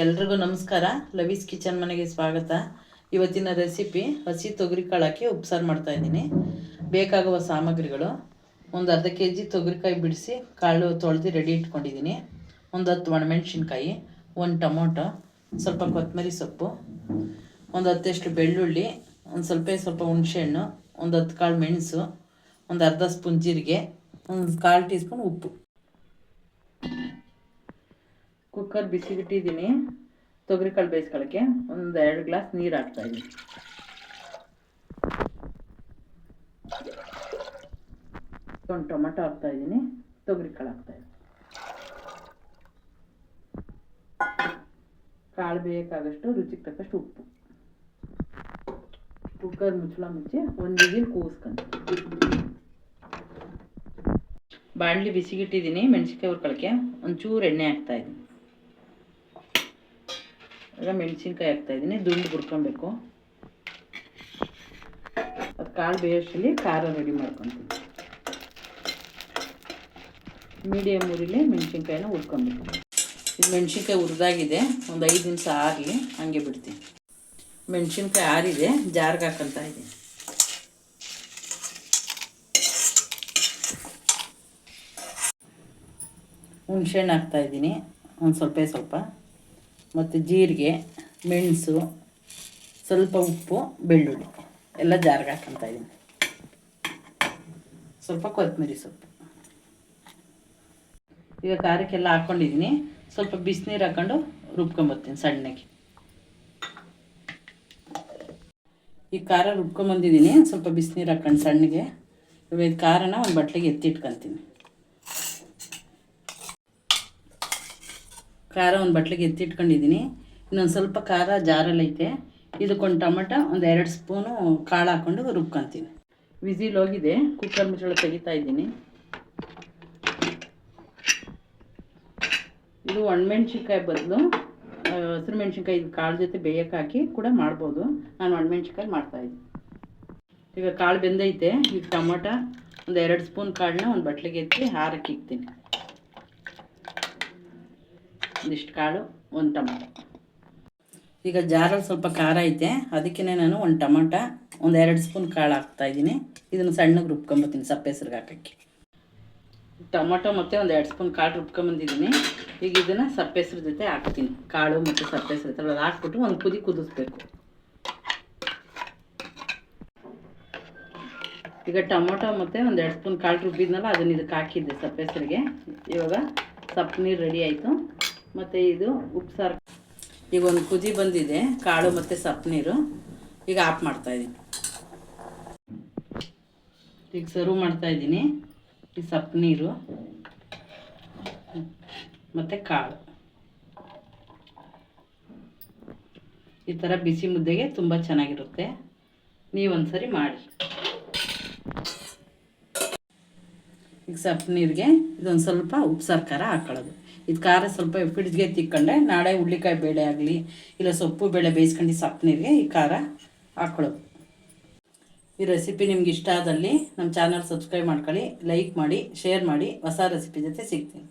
ಎಲ್ರಿಗೂ ನಮಸ್ಕಾರ. ಲವೀಸ್ ಕಿಚನ್ ಮನೆಗೆ ಸ್ವಾಗತ. ಇವತ್ತಿನ ರೆಸಿಪಿ ಹಸಿ ತೊಗರಿ ಕಾಳು ಹಾಕಿ ಉಪ್ಸಾರು ಮಾಡ್ತಾ ಇದ್ದೀನಿ. ಬೇಕಾಗುವ ಸಾಮಗ್ರಿಗಳು. ಒಂದು ಅರ್ಧ ಕೆ ಜಿ ತೊಗರಿಕಾಯಿ ಬಿಡಿಸಿ ಕಾಳು ತೊಳೆದು ರೆಡಿ ಇಟ್ಕೊಂಡಿದ್ದೀನಿ. ಒಂದು ಹತ್ತು ಒಣಮೆಣ್ಸಿನ್ಕಾಯಿ, ಒಂದು ಟೊಮೊಟೊ, ಸ್ವಲ್ಪ ಕೊತ್ತಂಬರಿ ಸೊಪ್ಪು, ಒಂದು ಹತ್ತಷ್ಟು ಬೆಳ್ಳುಳ್ಳಿ, ಒಂದು ಸ್ವಲ್ಪ ಸ್ವಲ್ಪ ಹುಣಸೆಹಣ್ಣು, ಒಂದು ಹತ್ತು ಕಾಳು ಮೆಣಸು, ಒಂದು ಅರ್ಧ ಸ್ಪೂನ್ ಜೀರಿಗೆ, ಒಂದು ಕಾಲು ಟೀ ಸ್ಪೂನ್ ಉಪ್ಪು. ಕುಕ್ಕರ್ ಬಿಸಿಗಿಟ್ಟಿದ್ದೀನಿ ತೊಗರಿಕಾಳು ಬೇಯಿಸ್ಕೊಳ್ಳೋಕ್ಕೆ ಒಂದು ಎರಡು ಗ್ಲಾಸ್ ನೀರು ಹಾಕ್ತಾ ಇದ್ದೀನಿ ಒಂದು ಟೊಮೆಟೊ ಹಾಕ್ತಾ ಇದ್ದೀನಿ ತೊಗರಿಕಾಳು ಹಾಕ್ತಾ ಇದ್ದೀನಿ ಕಾಳು ಬೇಕಾಗಷ್ಟು ರುಚಿಗೆ ತಕ್ಕಷ್ಟು ಉಪ್ಪು. ಕುಕ್ಕರ್ ಮುಚ್ಚಳ ಮುಚ್ಚಿ ಒಂದು ನೀರು ಕೂಸ್ಕೊಂಡು ಬಾಣಲಿ ಬಿಸಿಗಿಟ್ಟಿದ್ದೀನಿ ಮೆಣಸಿನ್ಕಾಯಿ ಹುರ್ಕೊಳಕ್ಕೆ ಒಂಚೂರು ಎಣ್ಣೆ ಹಾಕ್ತಾ ಇದ್ದೀನಿ ಈಗ ಮೆಣಸಿನ್ಕಾಯಿ ಹಾಕ್ತಾ ಇದ್ದೀನಿ, ದುಂಡು ಬುಡ್ಕೊಬೇಕು ಅದು ಕಾಳು ಬೇಯೋಷ್ಟರಲ್ಲಿ ಖಾರ ರೆಡಿ ಮಾಡ್ಕೊತೀನಿ. ಮೀಡಿಯಮ್ ಉರಿಲಿ ಮೆಣಸಿನ್ಕಾಯಿನ ಹುರ್ಕೊಬೇಕು. ಇದು ಮೆಣಸಿನ್ಕಾಯಿ ಹುರಿದಾಗಿದೆ, ಒಂದು ಐದು ನಿಮಿಷ ಆಗಲಿ ಹಂಗೆ ಬಿಡ್ತೀನಿ. ಮೆಣಸಿನ್ಕಾಯಿ ಆರಿದೆ, ಜಾರ್ಗೆ ಹಾಕೊಂತ ಇದ್ದೀನಿ. ಹುಣ್ಸೆಣ್ಣು ಹಾಕ್ತಾಯಿದ್ದೀನಿ ಒಂದು ಸ್ವಲ್ಪ ಸ್ವಲ್ಪ. ಮತ್ತು ಜೀರಿಗೆ, ಮೆಣಸು, ಸ್ವಲ್ಪ ಉಪ್ಪು, ಬೆಳ್ಳುಳ್ಳಿ. ಎಲ್ಲ ಜಾರಿಗೆ ಹಾಕ್ಕೊಂತ ಇದ್ದೀನಿ ಸ್ವಲ್ಪ ಕೊತ್ತಂಬರಿ ಸೊಪ್ಪು. ಈಗ ಖಾರಕ್ಕೆಲ್ಲ ಹಾಕ್ಕೊಂಡಿದ್ದೀನಿ ಸ್ವಲ್ಪ ಬಿಸಿನೀರು ಹಾಕ್ಕೊಂಡು ರುಬ್ಕೊಂಬರ್ತೀನಿ ಸಣ್ಣಗೆ. ಈ ಖಾರ ರುಬ್ಕೊಂಬಂದಿದ್ದೀನಿ ಸ್ವಲ್ಪ ಬಿಸಿನೀರು ಹಾಕ್ಕೊಂಡು ಸಣ್ಣಗೆ. ಖಾರನ ಒಂದು ಬಟ್ಲಿಗೆ ಎತ್ತಿಟ್ಕೊತೀನಿ. ಖಾರ ಒಂದು ಬಟ್ಲಿಗೆ ಎತ್ತಿಟ್ಕೊಂಡಿದ್ದೀನಿ ಇನ್ನೊಂದು ಸ್ವಲ್ಪ ಖಾರ ಜಾರಲ್ಲೈತೆ ಇದಕ್ಕೊಂದು ಟೊಮೆಟೊ ಒಂದು ಎರಡು ಸ್ಪೂನು ಕಾಳು ಹಾಕ್ಕೊಂಡು ರುಬ್ಕೊತೀನಿ. ವಿಸಿಲ್ ಹೋಗಿದೆ. ಕುಕ್ಕರ್ ಮುಚ್ಚಳ ತೆಗಿತಾ ಇದ್ದೀನಿ. ಇದು ಒಣಮೆಣ್ಸಿನ್ಕಾಯಿ ಬದಲು. ಹಸಿರು ಮೆಣ್ಸಿನ್ಕಾಯಿ ಇದು ಕಾಳು ಜೊತೆ ಬೇಯಕ್ಕೆ ಹಾಕಿ ಕೂಡ ಮಾಡ್ಬೋದು. ನಾನು ಒಣಮೆಣ್ಸಿನ್ಕಾಯಿ ಮಾಡ್ತಾಯಿದ್ದೀನಿ ಈಗ ಕಾಳು ಬೆಂದೈತೆ. ಈಗ ಟೊಮೊಟೊ ಒಂದು ಎರಡು ಸ್ಪೂನ್ ಕಾಳನ್ನ ಒಂದು ಬಟ್ಲಿಗೆ ಎತ್ತಿ ಹಾರಕ್ಕೆ ಇಕ್ತೀನಿ ಒಂದಿಷ್ಟು ಕಾಳು, ಒಂದು ಟೊಮೊಟೊ. ಈಗ ಜಾರಲ್ಲಿ ಸ್ವಲ್ಪ ಖಾರ ಐತೆ ಅದಕ್ಕೆ ನಾನು ಒಂದು ಟೊಮೊಟೊ, ಒಂದು ಎರಡು ಸ್ಪೂನ್ ಕಾಳು ಹಾಕ್ತಾಯಿದ್ದೀನಿ ಇದನ್ನು ಸಣ್ಣಗೆ ರುಬ್ಕೊಂಬತ್ತೀನಿ ಸಪ್ಪೆ ಹೆಸ್ರಿಗೆ ಹಾಕೋಕ್ಕೆ. ಟೊಮೊಟೊ ಮತ್ತು ಒಂದು ಎರಡು ಸ್ಪೂನ್ ಕಾಳು ರುಬ್ಕೊಂಬಂದಿದ್ದೀನಿ. ಈಗ ಇದನ್ನು ಸಪ್ಪೆ ಹೆಸ್ರ ಜೊತೆ ಹಾಕ್ತೀನಿ. ಕಾಳು ಮತ್ತು ಸಪ್ಪೆ ಹೆಸ್ರು ಜೊತೆ ಅದು ಹಾಕ್ಬಿಟ್ಟು ಒಂದು ಕುದಿ ಕುದಿಸ್ಬೇಕು. ಈಗ ಟೊಮೊಟೊ ಮತ್ತು ಒಂದು ಎರಡು ಸ್ಪೂನ್ ಕಾಳು ರುಬ್ಬಿದ್ನಲ್ಲ, ಅದನ್ನು ಇದಕ್ಕೆ ಹಾಕಿದ್ದೆ ಸಪ್ಪೆ ಹೆಸ್ರಿಗೆ. ಇವಾಗ ಸಪ್ಪು ನೀರು ರೆಡಿ ಆಯಿತು. ಮತ್ತು ಇದು ಉಪ್ಸಾರು. ಈಗ ಒಂದು ಕುದಿ ಬಂದಿದೆ, ಕಾಳು ಮತ್ತು ಸಪ್ಪು ನೀರು. ಈಗ ಆಫ್ ಮಾಡ್ತಾಯಿದ್ದೀನಿ ಈಗ ಸರ್ವ್ ಮಾಡ್ತಾಯಿದ್ದೀನಿ ಈ ಸಪ್ಪು ನೀರು, ಮತ್ತು ಕಾಳು. ಈ ಥರ ಬಿಸಿ ಮುದ್ದೆಗೆ ತುಂಬ ಚೆನ್ನಾಗಿರುತ್ತೆ. ನೀವೊಂದ್ಸರಿ ಮಾಡಿ. ಈಗ ಸಪ್ಪು ನೀರಿಗೆ ಇದೊಂದು ಸ್ವಲ್ಪ ಉಪ್ಸಾರು ಖಾರ ಹಾಕೊಳ್ಳೋದು. ಇದು ಖಾರ ಸ್ವಲ್ಪ ಫ್ರಿಡ್ಜ್ಗೆ ತಿಕ್ಕೊಂಡೆ. ನಾಳೆ ಹುಳ್ಳಿಕಾಯಿ ಬೇಳೆ ಆಗಲಿ, ಇಲ್ಲ ಸೊಪ್ಪು ಬೇಳೆ ಬೇಯಿಸ್ಕೊಂಡು ಸಪ್ಪು ನೀರಿಗೆ ಈ ಖಾರ ಹಾಕ್ಕೊಳ್ಳೋದು ಈ ರೆಸಿಪಿ ನಿಮ್ಗೆ ಇಷ್ಟ ಆದಲ್ಲಿ ನಮ್ಮ ಚಾನಲ್ ಸಬ್ಸ್ಕ್ರೈಬ್ ಮಾಡ್ಕೊಳ್ಳಿ ಲೈಕ್ ಮಾಡಿ ಶೇರ್ ಮಾಡಿ. ಹೊಸ ರೆಸಿಪಿ ಜೊತೆ ಸಿಗ್ತೀನಿ.